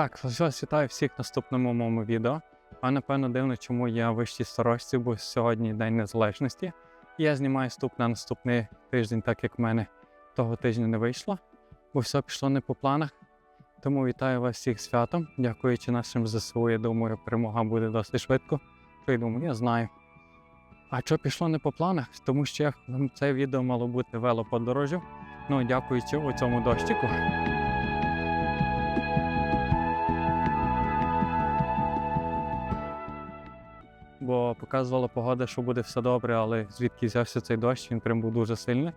Так, вітаю всіх наступному моєму відео. А напевно дивно, чому я в вищій сорочці, бо сьогодні День Незалежності. Я знімаю ступ на наступний тиждень, так як в мене того тижня не вийшло, бо все пішло не по планах. Тому вітаю вас всіх святом. Дякуючи нашим ЗСУ, я думаю, перемога буде досить швидко. То думаю, я знаю. А що пішло не по планах? Тому що це відео мало бути велоподорожю. Ну, дякуючи у цьому дощику. Бо показувала погода, що буде все добре, але звідки взявся цей дощ, він прям був дуже сильний.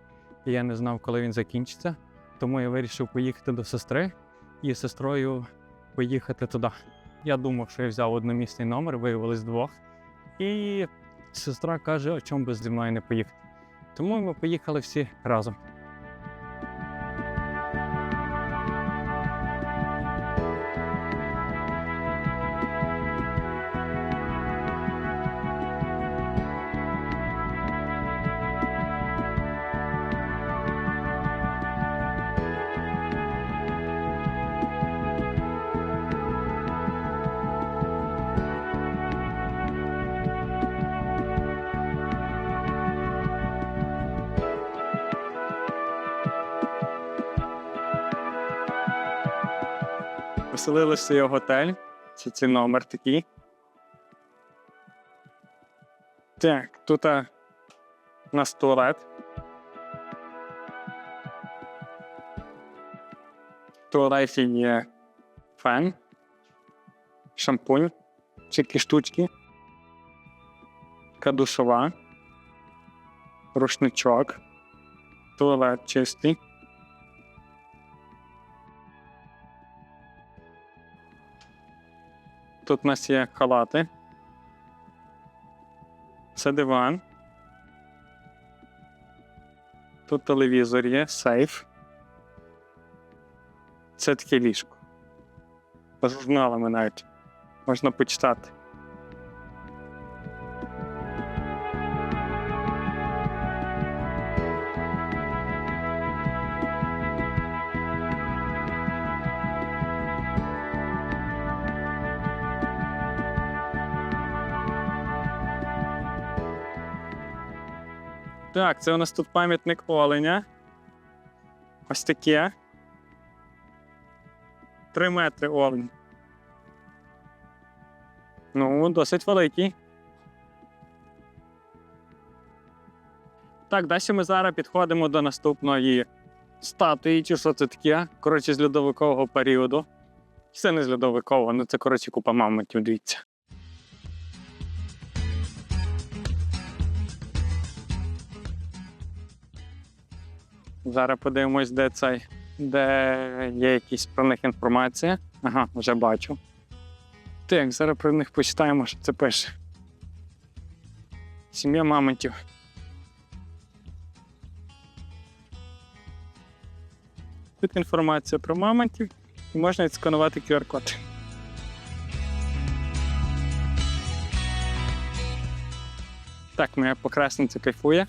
І я не знав, коли він закінчиться. Тому я вирішив поїхати до сестри і з сестрою поїхати туди. Я думав, що я взяв одномісний номер, виявилось двох. І сестра каже, о чому би зі мною не поїхати. Тому ми поїхали всі разом. Поселилися в готель. Це цей номер такий. Так, тут а, у нас туалет. В туалеті є фен, шампунь, всякі штучки, така душова, рушничок, туалет чистий. Тут у нас є халати. Це диван. Тут телевізор є, сейф. Це таке ліжко. З журналами навіть. Можна почитати. Так, це у нас тут пам'ятник оленя. Ось таке. Три метри олень. Ну, досить великий. Так, далі ми зараз підходимо до наступної статуї, чи що це таке. Коротше, з льодовикового періоду. Це не з льодовикового, ну це, коротше, купа мамонтів, дивіться. Зараз подивимось, де цей, де є якісь про них інформація. Ага, вже бачу. Так, зараз про них почитаємо, що це пише. Сім'я мамонтів. Тут інформація про мамонтів і можна відсканувати QR-код. Так, моя покрасниця кайфує.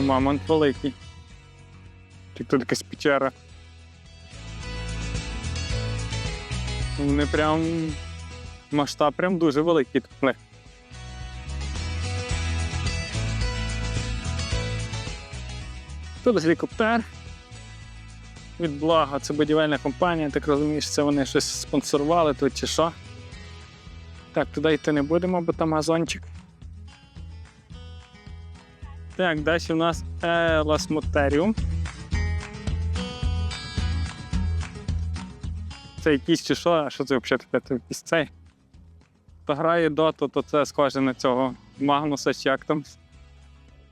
Ну, мамонт великий. Чи тут якась печера. Вони прям. Масштаб прям дуже великий тут. Тут гелікоптер. Від блага, це будівельна компанія, так розумієш, це вони щось спонсорували тут чи що. Так, туди йти не будемо, бо там газончик. Так, далі у нас Еласмотеріум. Це якийсь чи що, а що це взагалі таке? Це цей. Хто грає доту, то це схоже на цього Магнуса чи як там.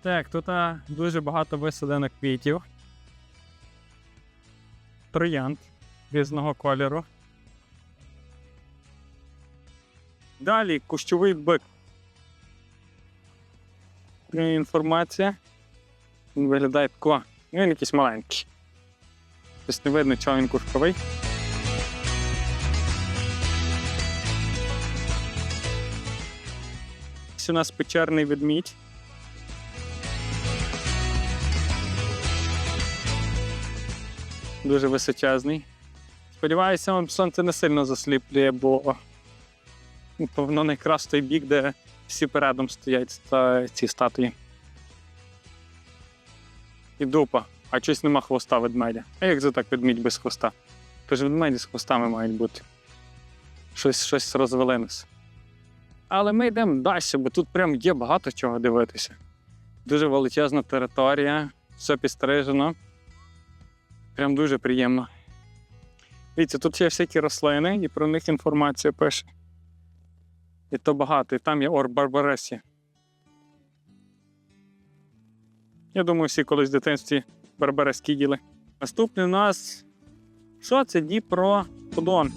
Так, тут а, дуже багато висадено квітів. Троянд різного кольору. Далі кущовий бик. Інформація. Він виглядає тако. Ну, Він якийсь маленький. Тобто не видно, чого він кушковий. Ось у нас печерний ведмідь. Дуже височезний. Сподіваюся, вам сонце не сильно засліплює, бо ну, воно не той бік, де всі передом стоять ці статуї. І дупа. А щось нема хвоста ведмедя. А як це так ведмідь без хвоста? Тож ведмеді з хвостами мають бути. Щось, щось розвалилося. Але ми йдемо далі, бо тут прям є багато чого дивитися. Дуже величезна територія, все підстрижено. Прям дуже приємно. Дивіться, тут є всякі рослини, і про них інформація пише. І то багато, і там є ор Барбаресі. Я думаю, всі колись в дитинстві барбарески їли. Наступний у нас. Що це Дніпро Подон?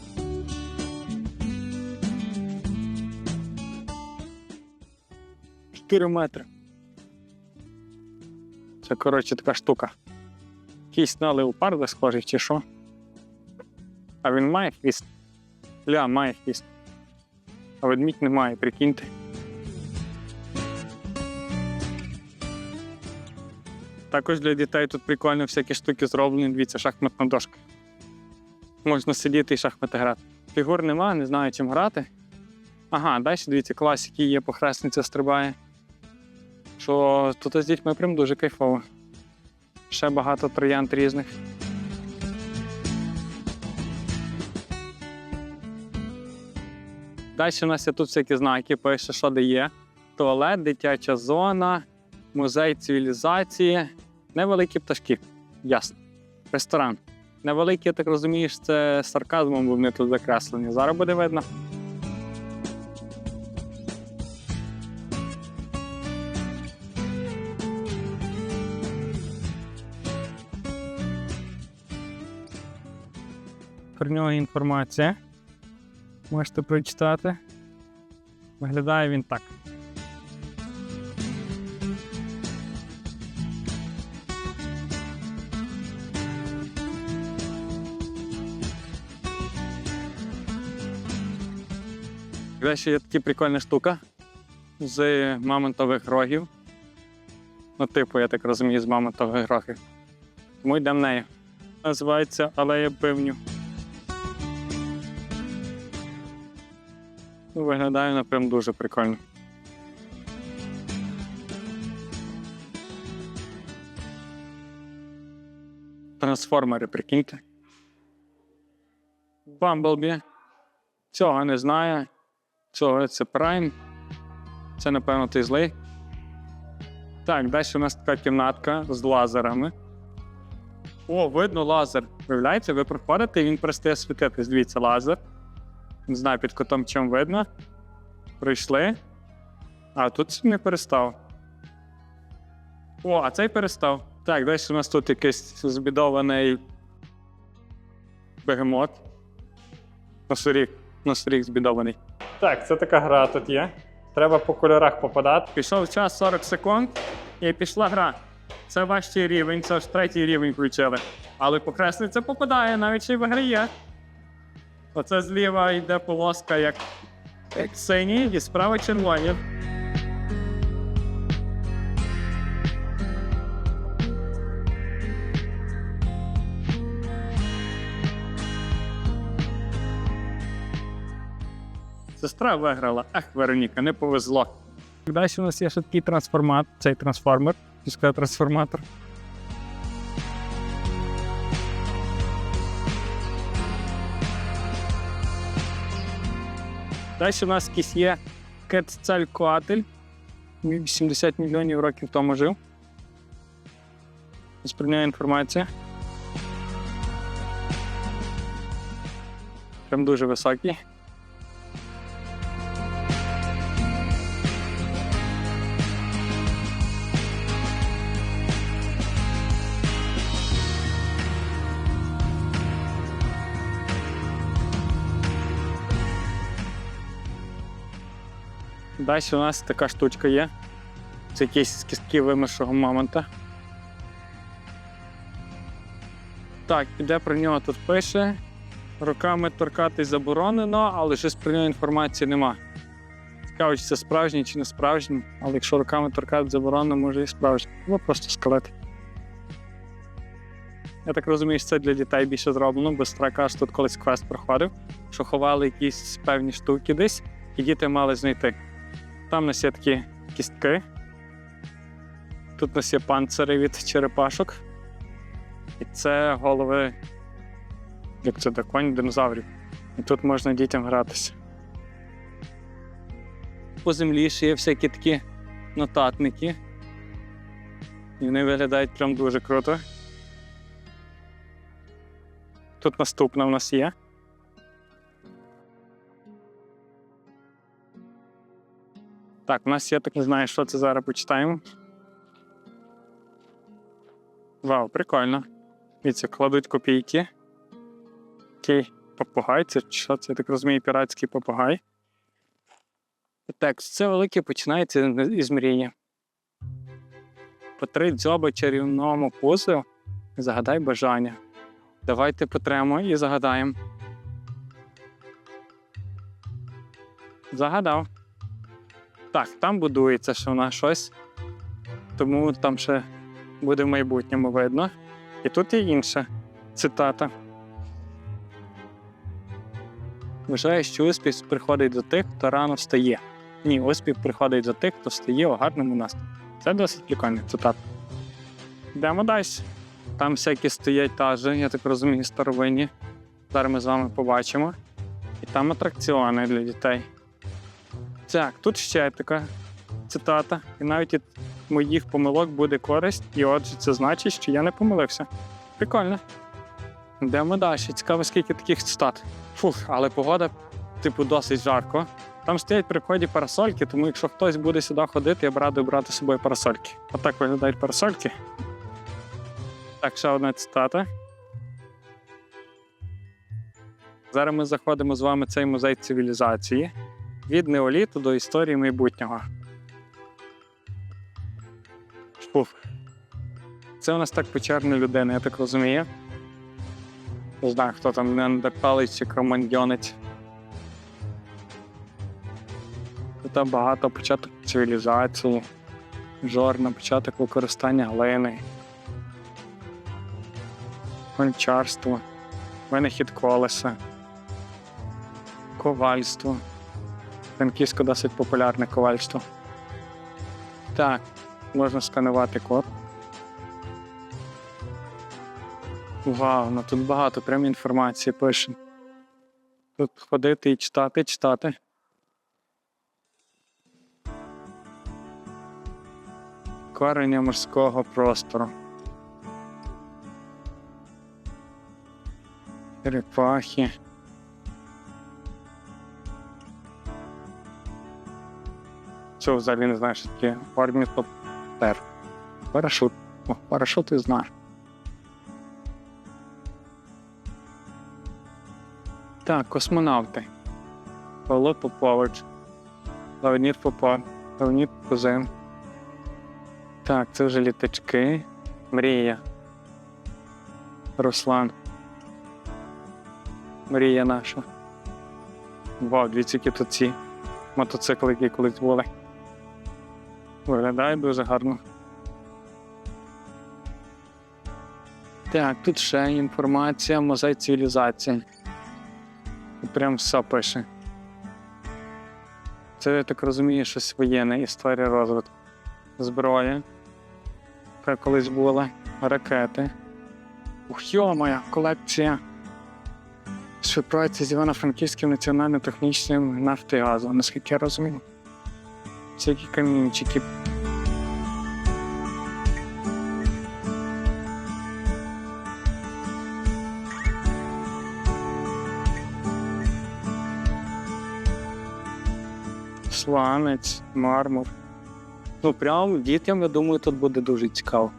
Чотири метри. Це, коротше, така штука. Якийсь на леопарда схожий чи що. А він має хвіст. Ля, має хвіст. А ведмідь не має, прикиньте. Також для дітей тут прикольно всякі штуки зроблені. Дивіться, шахматна дошка. Можна сидіти і шахмати грати. Фігур нема, не знаю, чим грати. Ага, далі дивіться, класики є, похресниця стрибає. Що тут з дітьми прям дуже кайфово. Ще багато троянд різних. Далі у нас є тут всякі знаки, пише, що де є. Туалет, дитяча зона, музей цивілізації, невеликі пташки. Ясно. Ресторан. Невеликі, я так розумію, це сарказмом, бо вони тут закреслені. Зараз буде видно. Про нього інформація. Можете прочитати. Виглядає він так. Далі є така прикольна штука з мамонтових рогів. Ну, типу, я так розумію, з мамонтових рогів. Тому йдемо нею. Називається Алея Пивню. Ну, Виглядає вона прям дуже прикольно. Трансформери, прикиньте. Бамблбі. Цього не знаю. Цього це Прайм. Це, напевно, той злий. Так, далі у нас така кімнатка з лазерами. О, видно лазер. Виявляєте, ви проходите, і він перестає світитись. Дивіться, лазер. Не знаю, під котом чим видно. Прийшли. А тут не перестав. О, а цей перестав. Так, далі у нас тут якийсь збідований бегемот. Носоріг. Носоріг збідований. Так, це така гра тут є. Треба по кольорах попадати. Пішов час 40 секунд і пішла гра. Це важчий рівень, це ж третій рівень включили. Але покресниця попадає, навіть ще й виграє. Оце зліва йде полоска як синій і справа червоні. Сестра виграла. Ах, Вероніка, не повезло. Далі у нас є ще такий трансформат, цей трансформер, трансформатор. Далі у нас якийсь є Кетцалькоатель. 80 мільйонів років тому жив. Сприйняє інформація. Прям дуже високий. Далі у нас така штучка є. Це якісь з кістки вимершого мамонта. Так, іде про нього тут пише. Руками торкатись заборонено, але щось про нього інформації нема. Цікаво, чи це справжній чи не справжній, але якщо руками торкати заборонено, може і справжній. Або просто скелет. Я так розумію, що це для дітей більше зроблено, бо страйка ж тут колись квест проходив, що ховали якісь певні штуки десь, і діти мали знайти. Там у нас є такі кістки. Тут у нас є панцири від черепашок. І це голови, як це де, конь динозаврів. І тут можна дітям гратися. По землі ще є всякі такі нотатники. І вони виглядають прям дуже круто. Тут наступна у нас є. Так, у нас є так не знаю, що це зараз почитаємо. Вау, прикольно. Дивіться, кладуть копійки. Окей, попугай, це що це, я так розумію, піратський попугай. Текст. Це велике починається із мрії. По три дзьоба чарівному позу загадай бажання. Давайте потремо і загадаємо. Загадав. Так, там будується ще в нас щось. Тому там ще буде в майбутньому видно. І тут є інша цитата. Вважаю, що успіх приходить до тих, хто рано встає. Ні, успіх приходить до тих, хто стає у гарному настрої. Це досить прикольна цитата. Йдемо далі. Там всякі стоять тажі, я так розумію, старовинні. Зараз ми з вами побачимо. І там атракціони для дітей. Так, тут ще така цитата. І навіть від моїх помилок буде користь, і отже, це значить, що я не помилився. Прикольно. Йдемо далі. Цікаво, скільки таких цитат. Фух, але погода, типу, досить жарко. Там стоять при вході парасольки, тому якщо хтось буде сюди ходити, я б радий брати з собою парасольки. Отак виглядають парасольки. Так, ще одна цитата. Зараз ми заходимо з вами в цей музей цивілізації від неоліту до історії майбутнього. Фух. Це у нас так печерна людина, я так розумію. Не знаю, хто там неандерталець чи кроманьйонець. Тут багато початок цивілізації, жорна, початок використання глини, гончарство, винахід колеса, ковальство. Франківсько досить популярне ковальство. Так, можна сканувати код. Вау, ну тут багато прям інформації пише. Тут ходити і читати, читати. Корення морського простору. Черепахи. Цього взагалі не знаєш, що таке орнітоптер. Парашут. О, парашут ти знаєш. Так, космонавти. Павло Попович. Леонід Попов. Леонід Кузин. Так, це вже літачки. Мрія. Руслан. Мрія наша. Вау, тут ці мотоцикли, які колись були. Виглядає дуже гарно. Так, тут ще інформація, музей цивілізації. Прям все пише. Це, я так розумію, щось воєнне, історія розвитку. Зброя, яка колись була, ракети. Ух, йо, моя колекція. Співпраця з Івано-Франківським національним технічним нафти і газу, наскільки я розумію. Всякі камінчики. Сланець, мармур. Ну, прям дітям, я думаю, тут буде дуже цікаво.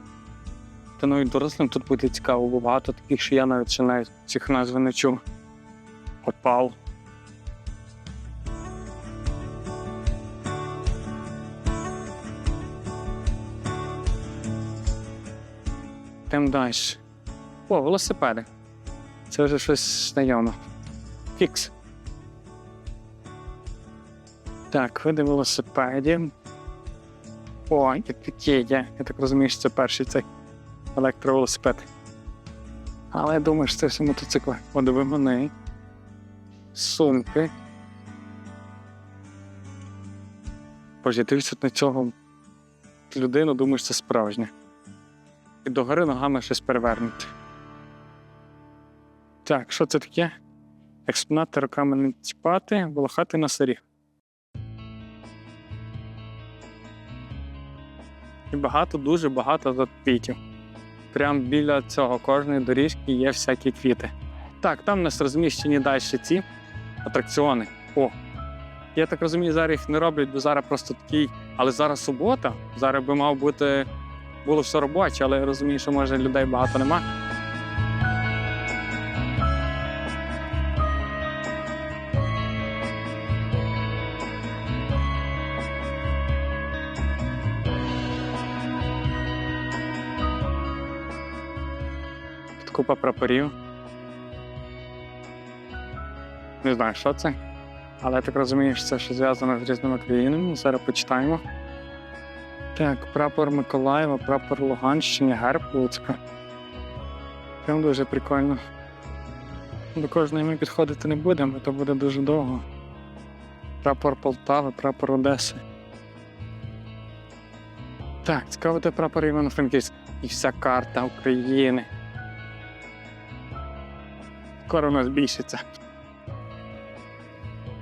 Та навіть дорослим тут буде цікаво, бо багато таких, що я навіть ще навіть цих назв не чув. Опал. Тим далі. О, велосипеди. Це вже щось знайоме. Фікс. Так, види велосипедів. О, і такі є. Я так розумію, що це перший цей електровелосипед. Але я думаю, що це всі мотоцикли. Подивимони. Сумки. Боже, дивишся на цього людину, думаєш, це справжнє. І догори ногами щось перевернути. Так, що це таке? Експонати руками не чіпати, волохати на сирі. І багато, дуже багато квітів. Прямо біля цього кожної доріжки є всякі квіти. Так, там у нас розміщені далі ці атракціони. О! Я так розумію, зараз їх не роблять, бо зараз просто такий. Але зараз субота. Зараз би мав бути було все робоче, але я розумію, що може людей багато нема. Купа прапорів. Не знаю, що це. Але я так розумію, що це що зв'язано з різними країнами. Зараз почитаємо. Так, прапор Миколаєва, прапор Луганщини, герб Луцька. Прям дуже прикольно. До кожної ми підходити не будемо, то буде дуже довго. Прапор Полтави, прапор Одеси. Так, цікаво, де прапор Івано-Франківська. І вся карта України. Скоро у нас збільшиться.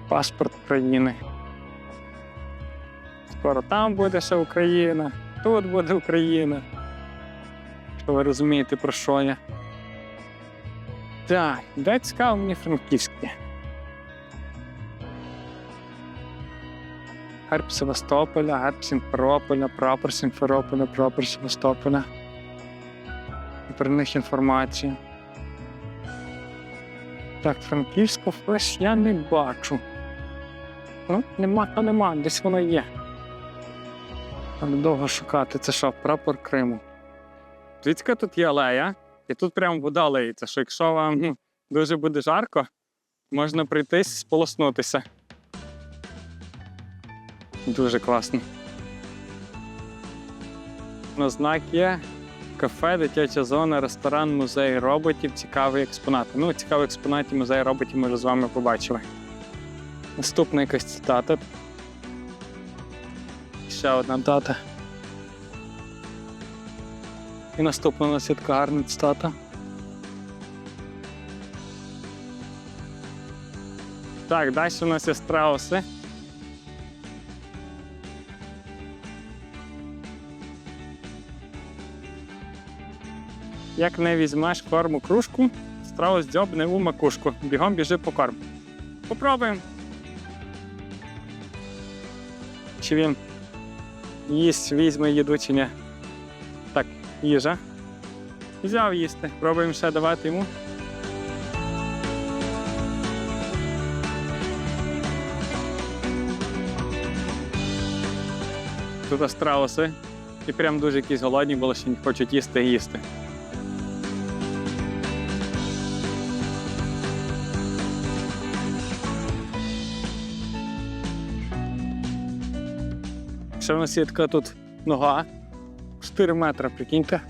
Паспорт країни. Скоро там буде ще Україна, тут буде Україна. Що ви розумієте, про що я? Так, де цікаво мені франківське. Герб Севастополя, герб Сімферополя, прапор Сімферополя, прапор Севастополя. І про них інформація. Так, Франківську флеш я не бачу. Ну, нема, то нема, десь воно є. Але довго шукати. Це що, прапор Криму. Дивіться, тут є алея, і тут прямо вода лиється, що якщо вам ну, дуже буде жарко, можна прийтись сполоснутися. Дуже класно. На знак є кафе, дитяча зона, ресторан, музей роботів, цікаві експонати. Ну, цікаві експонати музей роботів ми вже з вами побачили. Наступна якась цитата. Ще одна дата. І наступна у нас є така гарна цитата. Так, далі у нас є страуси. Як не візьмеш корму кружку, страус дзьобне у макушку. Бігом біжи по корм. Попробуємо. Чи він їсть, візьме їду чи ні. Так, їжа. Взяв їсти. Пробуємо ще давати йому. Тут астрауси І прям дуже якісь голодні, бо що не хочуть їсти і їсти. Ще в нас є така тут нога. 4 метри, прикиньте.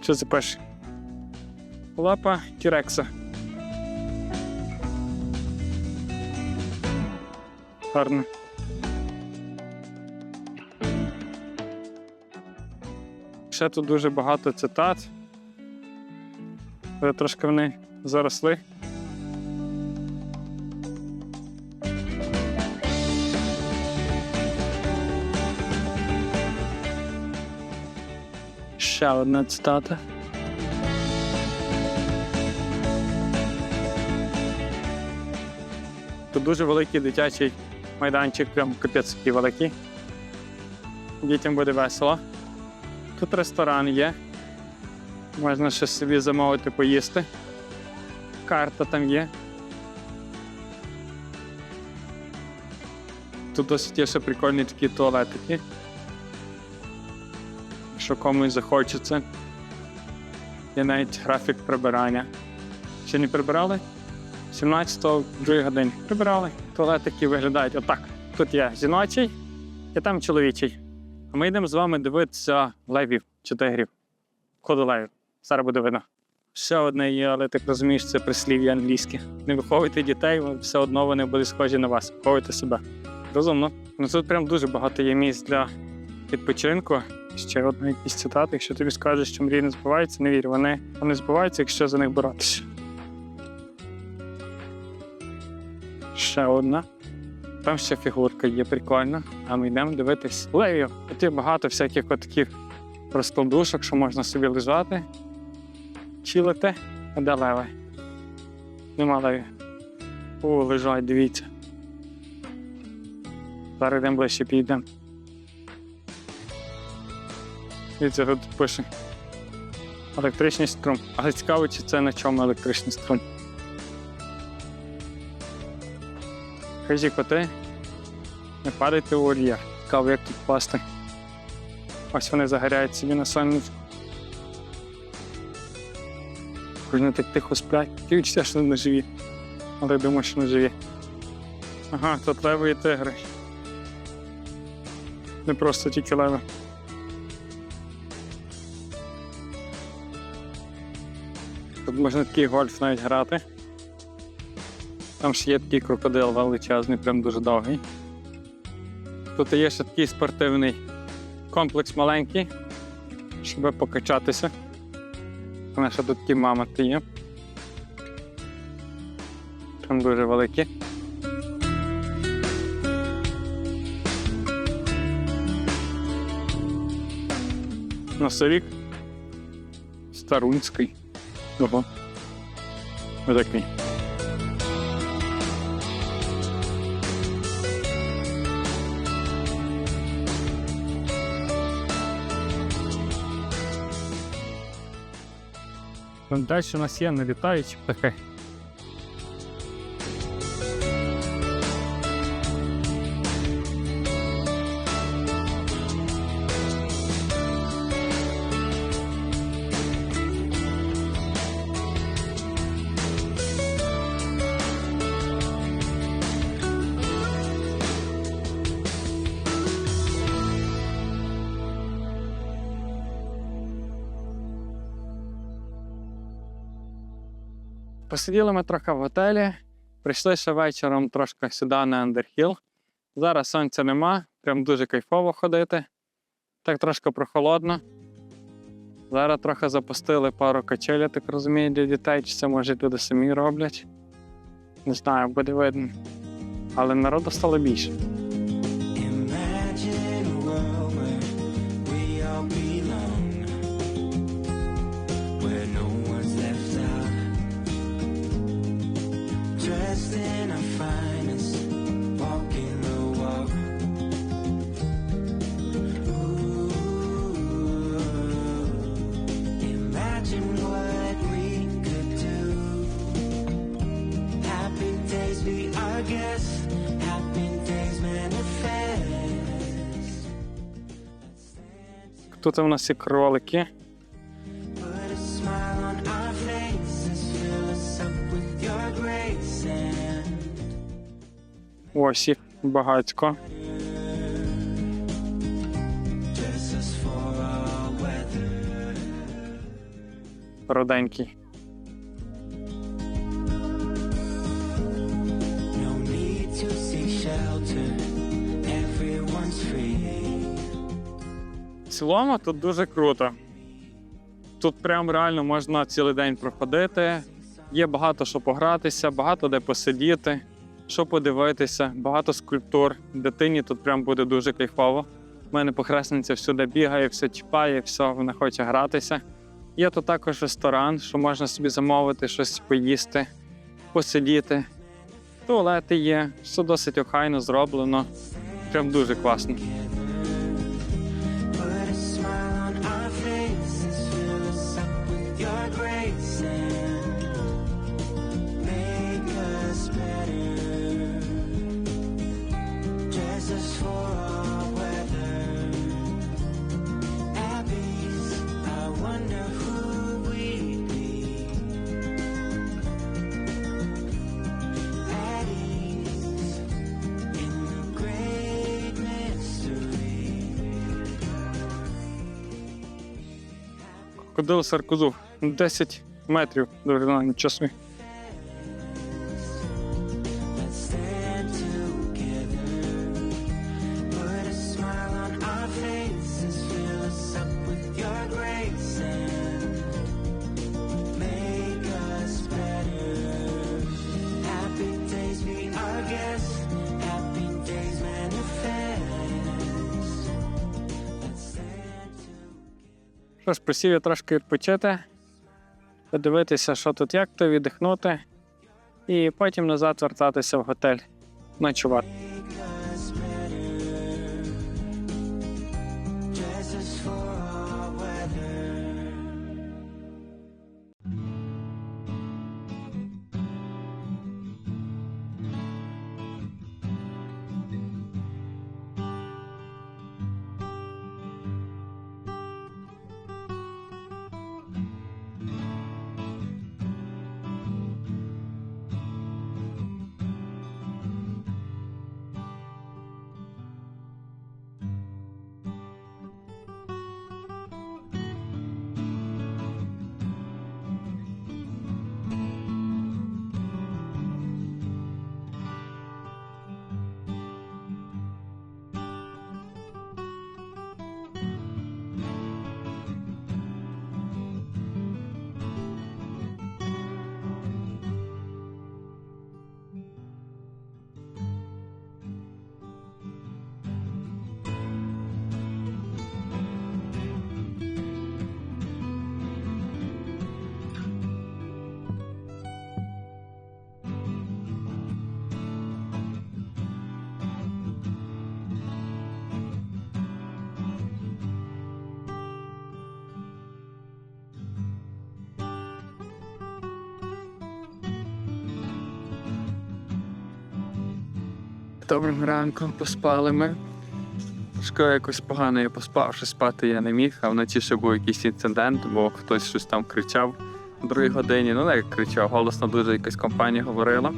Що це пише? Лапа Тірекса. Гарно. Ще тут дуже багато цитат. Але трошки вони заросли. Ще одна цитата. Тут дуже великий дитячий майданчик, прям капець такий великий. Дітям буде весело. Тут ресторан є. Можна ще собі замовити поїсти. Карта там є. Тут досить є ще прикольні такі туалетики. Якщо комусь захочеться. Є навіть графік прибирання. Ще не прибирали? 17-го, 2 годині прибирали. Туалетики виглядають отак. Тут є жіночий і там чоловічий. А ми йдемо з вами дивитися левів чи тигрів. Ходу левів. Зараз буде видно. Ще одне є, але так розумієш, це прислів'я англійське. Не виховуйте дітей, все одно вони будуть схожі на вас. Виховуйте себе. Розумно. Ну тут прям дуже багато є місць для відпочинку. Ще одна якісь цитати. Якщо тобі скажуть, що мрії не збуваються, не вір. Вони, вони збуваються, якщо за них боротися. Ще одна. Там ще фігурка є прикольна. А ми йдемо дивитись левів. Тут є багато всяких от таких розкладушок, що можна собі лежати, чилити, а де леви? Нема левів. О, лежать, дивіться. Зараз йдемо ближче підійдемо. Дивіться, тут пише. Електричний струм. Але цікаво, чи це на чому електричний струм. Хижі коти. Не падайте у вольєр. Цікаво, як тут впасти. Ось вони загоряють собі на сонечку. Вони так тихо сплять. Відчуття, що не живі. Але думаю, що не живі. Ага, тут леви і тигри. Не просто тільки леви. Тут можна такий гольф навіть грати. Там ще є такий крокодил величезний, прям дуже довгий. Тут є ще такий спортивний комплекс маленький, щоб покачатися. У нас ще тут ті мамонти є. Там дуже великі. Носорік. Старунський. Ого. мій. Далі у нас є налітаючі птахи. Посиділи ми трохи в готелі, прийшли ще вечором трошки сюди на Андерхіл. Зараз сонця нема, прям дуже кайфово ходити. Так трошки прохолодно. Зараз трохи запустили пару качель, я так розумію, для дітей, чи це може люди самі роблять. Не знаю, буде видно. Але народу стало більше. Dressed in our finest, walking the walk. Ooh, imagine what we could do. Happy days be our guest. Happy days manifest. Нас є кролики. Ось їх багатько. Роденький. В цілому тут дуже круто. Тут прям реально можна цілий день проходити. Є багато що погратися, багато де посидіти, що подивитися, багато скульптур. Дитині тут прям буде дуже кайфово. У мене похресниця всюди бігає, все чіпає, все, вона хоче гратися. Є тут також ресторан, що можна собі замовити, щось поїсти, посидіти. Туалети є, все досить охайно зроблено. Прям дуже класно. Ходив Саркозу. 10 метрів довжина, нічого together. просів я трошки відпочити, подивитися, що тут як то, віддихнути, і потім назад вертатися в готель ночувати. Доброго ранку, поспали ми. Шкода якось погано я поспав, що спати я не міг, а вночі ще був якийсь інцидент, бо хтось щось там кричав о другій годині. Ну, не як кричав, голосно дуже якась компанія говорила.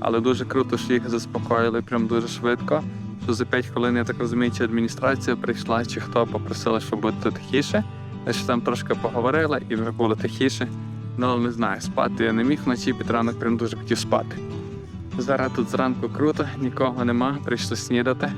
Але дуже круто, що їх заспокоїли прям дуже швидко. Що за 5 хвилин, я так розумію, чи адміністрація прийшла, чи хто попросили, щоб бути тихіше. Що там трошки поговорила і вже було тихіше. Ну, не знаю, спати я не міг вночі, під ранок прям дуже хотів спати. Зараз тут зранку круто, нікого нема, прийшли снідати.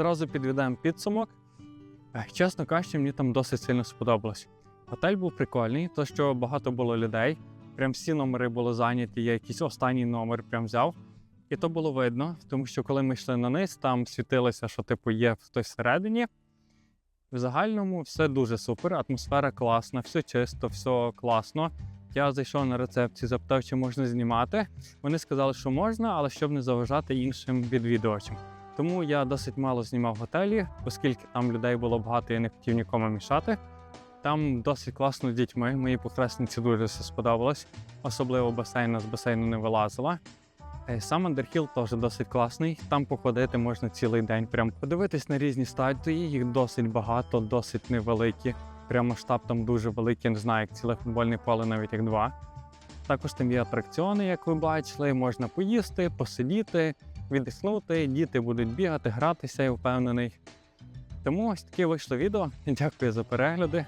Зразу підведемо підсумок. Чесно кажучи, мені там досить сильно сподобалось. Готель був прикольний, то що багато було людей. Прям всі номери були зайняті, я якийсь останній номер прям взяв. І то було видно, тому що коли ми йшли на низ, там світилося, що типу є хтось всередині. В загальному все дуже супер, атмосфера класна, все чисто, все класно. Я зайшов на рецепцію, запитав, чи можна знімати. Вони сказали, що можна, але щоб не заважати іншим відвідувачам. Тому я досить мало знімав готелі, оскільки там людей було багато, я не хотів нікому мішати. Там досить класно з дітьми. Моїй похресниці дуже все сподобалось. Особливо басейн з басейну не вилазила. Е, Сам Андерхіл теж досить класний. Там походити можна цілий день. Прям подивитись на різні статуї. Їх досить багато, досить невеликі. Прям масштаб там дуже великий, не знаю, як ціле футбольне поле, навіть як два. Також там є атракціони, як ви бачили, можна поїсти, посидіти, віддихнути. Діти будуть бігати, гратися, я впевнений. Тому ось таке вийшло відео. Дякую за перегляди.